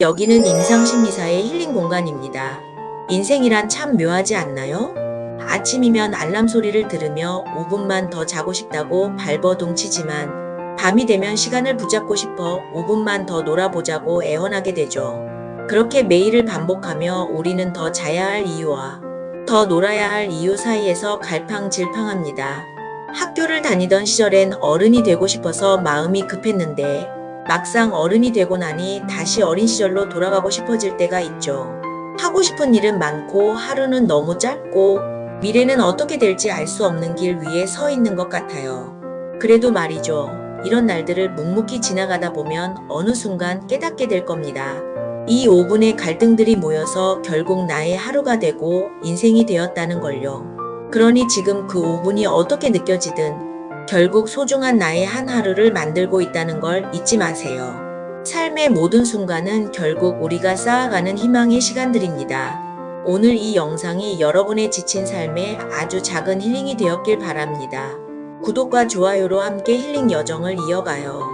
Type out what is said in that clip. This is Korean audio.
여기는 임상심리사의 힐링 공간입니다. 인생이란 참 묘하지 않나요? 아침이면 알람 소리를 들으며 5분만 더 자고 싶다고 발버둥 치지만 밤이 되면 시간을 붙잡고 싶어 5분만 더 놀아보자고 애원하게 되죠. 그렇게 매일을 반복하며 우리는 더 자야 할 이유와 더 놀아야 할 이유 사이에서 갈팡질팡합니다. 학교를 다니던 시절엔 어른이 되고 싶어서 마음이 급했는데 막상 어른이 되고 나니 다시 어린 시절로 돌아가고 싶어질 때가 있죠. 하고 싶은 일은 많고 하루는 너무 짧고 미래는 어떻게 될지 알 수 없는 길 위에 서 있는 것 같아요. 그래도 말이죠. 이런 날들을 묵묵히 지나가다 보면 어느 순간 깨닫게 될 겁니다. 이 5분의 갈등들이 모여서 결국 나의 하루가 되고 인생이 되었다는 걸요. 그러니 지금 그 5분이 어떻게 느껴지든 결국 소중한 나의 한 하루를 만들고 있다는 걸 잊지 마세요. 삶의 모든 순간은 결국 우리가 쌓아가는 희망의 시간들입니다. 오늘 이 영상이 여러분의 지친 삶에 아주 작은 힐링이 되었길 바랍니다. 구독과 좋아요로 함께 힐링 여정을 이어가요.